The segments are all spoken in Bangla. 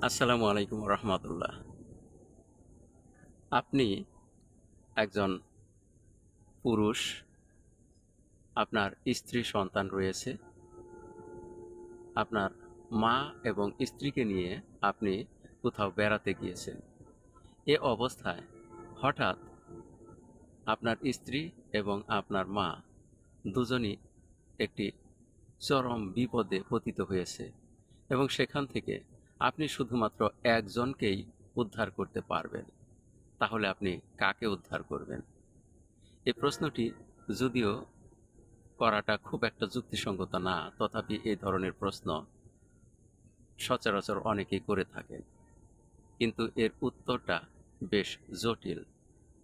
আসসালামু আলাইকুম রহমতুল্লাহ আপনি একজন পুরুষ, আপনার স্ত্রী সন্তান রয়েছে। আপনার মা এবং স্ত্রীকে নিয়ে আপনি কোথাও বেড়াতে গিয়েছেন। এ অবস্থায় হঠাৎ আপনার স্ত্রী এবং আপনার মা দুজনই একটি চরম বিপদে পতিত হয়েছে এবং সেখান থেকে আপনি শুধুমাত্র একজনকেই উদ্ধার করতে পারবেন। তাহলে আপনি কাকে উদ্ধার করবেন? এই প্রশ্নটি যদিও করাটা খুব একটা যুক্তিসঙ্গত না, তথাপি এই ধরনের প্রশ্ন সচরাচর অনেকেই করে থাকেন। কিন্তু এর উত্তরটা বেশ জটিল,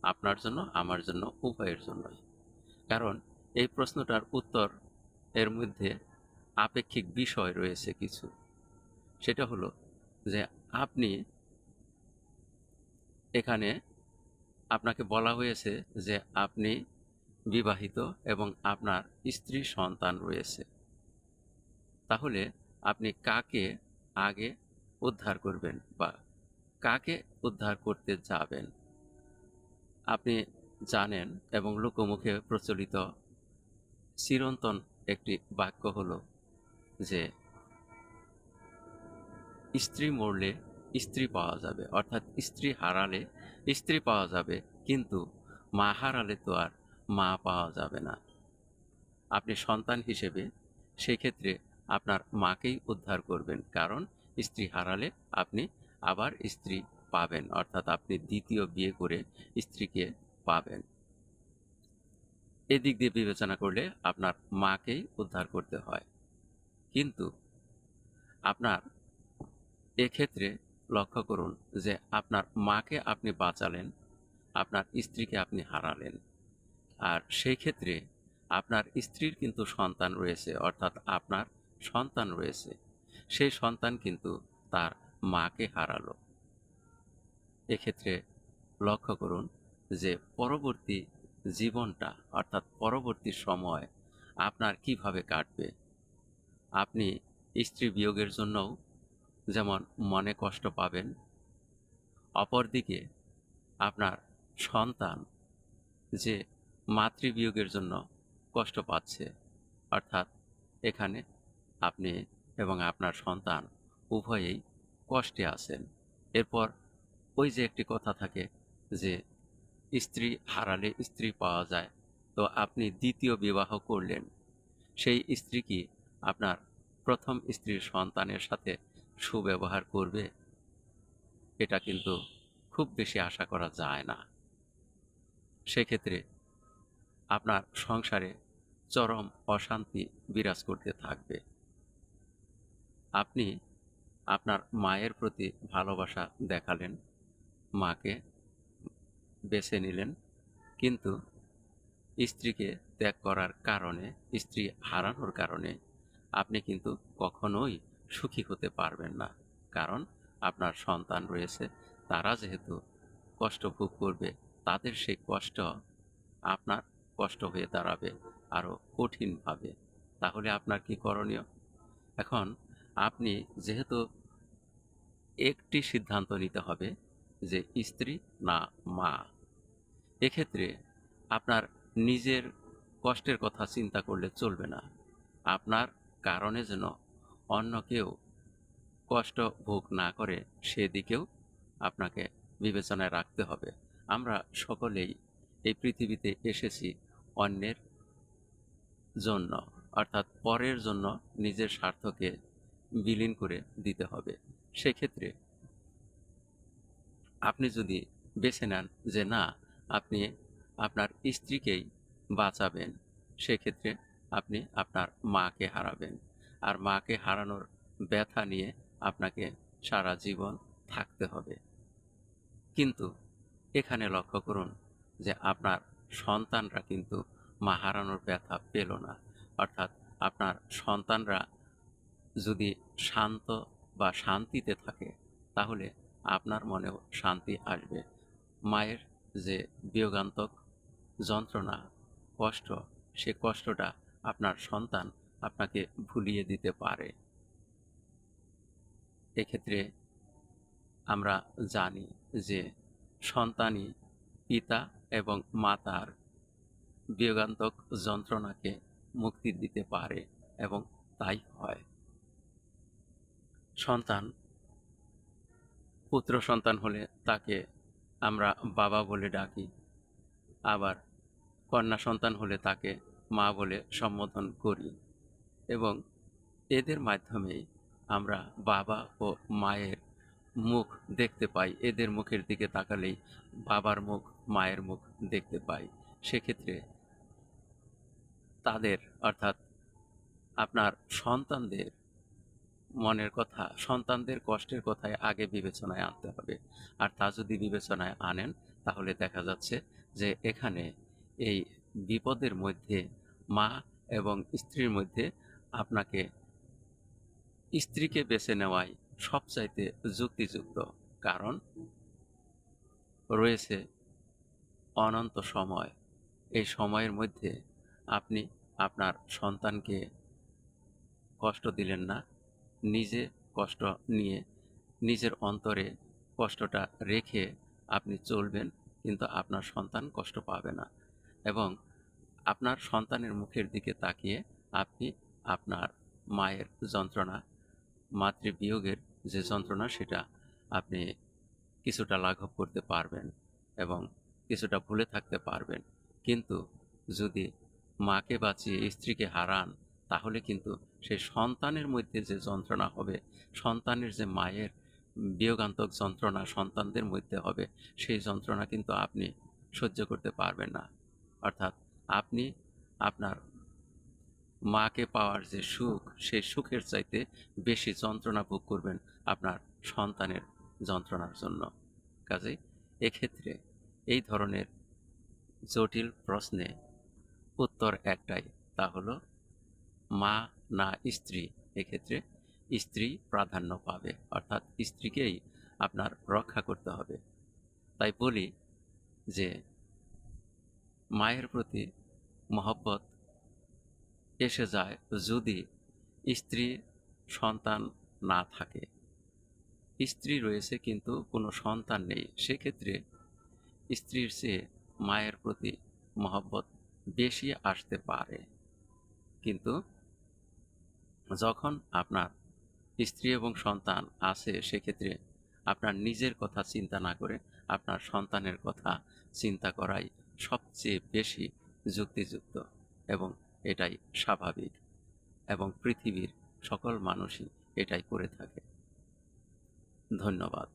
আপনার জন্য, আমার জন্য, উভয়ের জন্যই। কারণ এই প্রশ্নটার উত্তর এর মধ্যে আপেক্ষিক বিষয় রয়েছে কিছু। সেটা হলো যে আপনি এখানে আপনাকে বলা হয়েছে যে আপনি বিবাহিত এবং আপনার স্ত্রী সন্তান রয়েছে। তাহলে আপনি কাকে আগে উদ্ধার করবেন বা কাকে উদ্ধার করতে যাবেন? আপনি জানেন এবং লোকমুখে প্রচলিত চিরন্তন একটি বাক্য হলো যে স্ত্রী মরলে স্ত্রী পাওয়া যাবে, অর্থাৎ স্ত্রী হারালে স্ত্রী পাওয়া যাবে, কিন্তু মা হারালে তো আর মা পাওয়া যাবে না। আপনি সন্তান হিসেবে সেক্ষেত্রে আপনার মাকেই উদ্ধার করবেন, কারণ স্ত্রী হারালে আপনি আবার স্ত্রী পাবেন, অর্থাৎ আপনি দ্বিতীয় বিয়ে করে স্ত্রীকে পাবেন। এদিক দিয়ে বিবেচনা করলে আপনার মাকেই উদ্ধার করতে হয়। কিন্তু আপনার এক্ষেত্রে লক্ষ্য করুন যে আপনার মাকে আপনি বাঁচালেন, আপনার স্ত্রীকে আপনি হারালেন। আর সেই ক্ষেত্রে আপনার স্ত্রীর কিন্তু সন্তান রয়েছে, অর্থাৎ আপনার সন্তান রয়েছে। সেই সন্তান কিন্তু তার মাকে হারালো। এক্ষেত্রে লক্ষ্য করুন যে পরবর্তী জীবনটা, অর্থাৎ পরবর্তী সময় আপনার কীভাবে কাটবে? আপনি স্ত্রী বিয়োগের জন্যও যেমন মনে কষ্ট পাবেন, অপরদিকে আপনার সন্তান যে মাতৃবিয়োগের জন্য কষ্ট পাচ্ছে, অর্থাৎ এখানে আপনি এবং আপনার সন্তান উভয়েই কষ্টে আছেন। এরপর ওই যে একটি কথা থাকে যে স্ত্রী হারালে স্ত্রী পাওয়া যায়, তো আপনি দ্বিতীয় বিবাহ করলেন। সেই স্ত্রী কি আপনার প্রথম স্ত্রীর সন্তানের সাথে সুব্যবহার করবে, এটা কিন্তু খুব বেশি আশা করা যায় না। সেক্ষেত্রে আপনার সংসারে চরম অশান্তি বিরাজ করতে থাকবে। আপনি আপনার মায়ের প্রতি ভালোবাসা দেখালেন, মাকে বেছে নিলেন, কিন্তু স্ত্রীকে ত্যাগ করার কারণে, স্ত্রী হারানোর কারণে আপনি কিন্তু কখনোই সুখী হতে পারবেন না। কারণ আপনার সন্তান রয়েছে, তারা যেহেতু কষ্ট ভোগ করবে, তাদের সেই কষ্ট আপনার কষ্ট হয়ে দাঁড়াবে আরও কঠিনভাবে। তাহলে আপনার কি করণীয়? এখন আপনি যেহেতু একটি সিদ্ধান্ত নিতে হবে যে স্ত্রী না মা, এক্ষেত্রে আপনার নিজের কষ্টের কথা চিন্তা করলে চলবে না। আপনার কারণে যেন অন্য কেউ কষ্ট ভোগ না করে সেদিকেও আপনাকে বিবেচনায় রাখতে হবে। আমরা সকলেই এই পৃথিবীতে এসেছি অন্যের জন্য, অর্থাৎ পরের জন্য নিজের স্বার্থকে বিলীন করে দিতে হবে। সেক্ষেত্রে আপনি যদি বেছে নেন যে না, আপনি আপনার স্ত্রীকেই বাঁচাবেন, সেক্ষেত্রে আপনি আপনার মাকে হারাবেন। আর মাকে হারানোর ব্যথা নিয়ে আপনাকে সারা জীবন থাকতে হবে। কিন্তু এখানে লক্ষ্য করুন যে আপনার সন্তানরা কিন্তু মা হারানোর ব্যথা পেল না। অর্থাৎ আপনার সন্তানরা যদি শান্ত বা শান্তিতে থাকে, তাহলে আপনার মনেও শান্তি আসবে। মায়ের যে বিয়োগান্তক যন্ত্রণা, কষ্ট, সে কষ্টটা আপনার সন্তান আপনাকে ভুলিয়ে দিতে পারে। এক্ষেত্রে আমরা জানি যে সন্তানই পিতা এবং মাতার বিয়োগান্তক যন্ত্রণাকে মুক্তি দিতে পারে এবং তাই হয়। সন্তান, পুত্র সন্তান হলে তাকে আমরা বাবা বলে ডাকি, আবার কন্যা সন্তান হলে তাকে মা বলে সম্বোধন করি। এবং এদের মাধ্যমে আমরা বাবা ও মায়ের মুখ দেখতে পাই। এদের মুখের দিকে তাকালেই বাবার মুখ, মায়ের মুখ দেখতে পাই। সেক্ষেত্রে তাদের, অর্থাৎ আপনার সন্তানদের মনের কথা, সন্তানদের কষ্টের কথায় আগে বিবেচনায় আনতে হবে। আর তা যদি বিবেচনায় আনেন, তাহলে দেখা যাচ্ছে যে এখানে এই বিপদের মধ্যে মা এবং স্ত্রীর মধ্যে আপনাকে স্ত্রীকে বেছে নেওয়াই সবচাইতে যুক্তিযুক্ত কারণ রয়েছে অনন্ত সময়। এই সময়ের মধ্যে আপনি আপনার সন্তানকে কষ্ট দিলেন না, নিজে কষ্ট নিয়ে নিজের অন্তরে কষ্টটা রেখে আপনি চলবেন, কিন্তু আপনার সন্তান কষ্ট পাবে না। এবং আপনার সন্তানের মুখের দিকে তাকিয়ে আপনি আপনার মায়ের যন্ত্রণা, মাতৃবিয়োগের যে যন্ত্রণা, সেটা আপনি কিছুটা লাঘব করতে পারবেন এবং কিছুটা ভুলে থাকতে পারবেন। কিন্তু যদি মাকে বাঁচিয়ে স্ত্রীকে হারান, তাহলে কিন্তু সেই সন্তানের মধ্যে যে যন্ত্রণা হবে, সন্তানের যে মায়ের বিয়োগান্তক যন্ত্রণা সন্তানদের মধ্যে হবে, সেই যন্ত্রণা কিন্তু আপনি সহ্য করতে পারবেন না। অর্থাৎ আপনি আপনার মাকে পাওয়ার যে সুখ, সেই সুখের চাইতে বেশি যন্ত্রণা ভোগ করবেন আপনার সন্তানের যন্ত্রণার জন্য। কাজেই এক্ষেত্রে এই ধরনের জটিল প্রশ্নে উত্তর একটাই, তা হলো মা না স্ত্রী। এক্ষেত্রে স্ত্রী প্রাধান্য পাবে, অর্থাৎ স্ত্রীকেই আপনার রক্ষা করতে হবে। তাই বলি যে মায়ের প্রতি মহব্বত এসে যায় যদি স্ত্রী সন্তান না থাকে। স্ত্রী রয়েছে কিন্তু কোনো সন্তান নেই। সেক্ষেত্রে স্ত্রীর চেয়ে মায়ের প্রতি মহব্বত বেশি আসতে পারে। কিন্তু যখন আপনার স্ত্রী এবং সন্তান আছে, সেক্ষেত্রে আপনার নিজের কথা চিন্তা না করে আপনার সন্তানের কথা চিন্তা করাই সবচেয়ে বেশি যুক্তিযুক্ত এবং এটাই স্বাভাবিক এবং পৃথিবীর সকল মানুষই এটাই করে থাকে। ধন্যবাদ।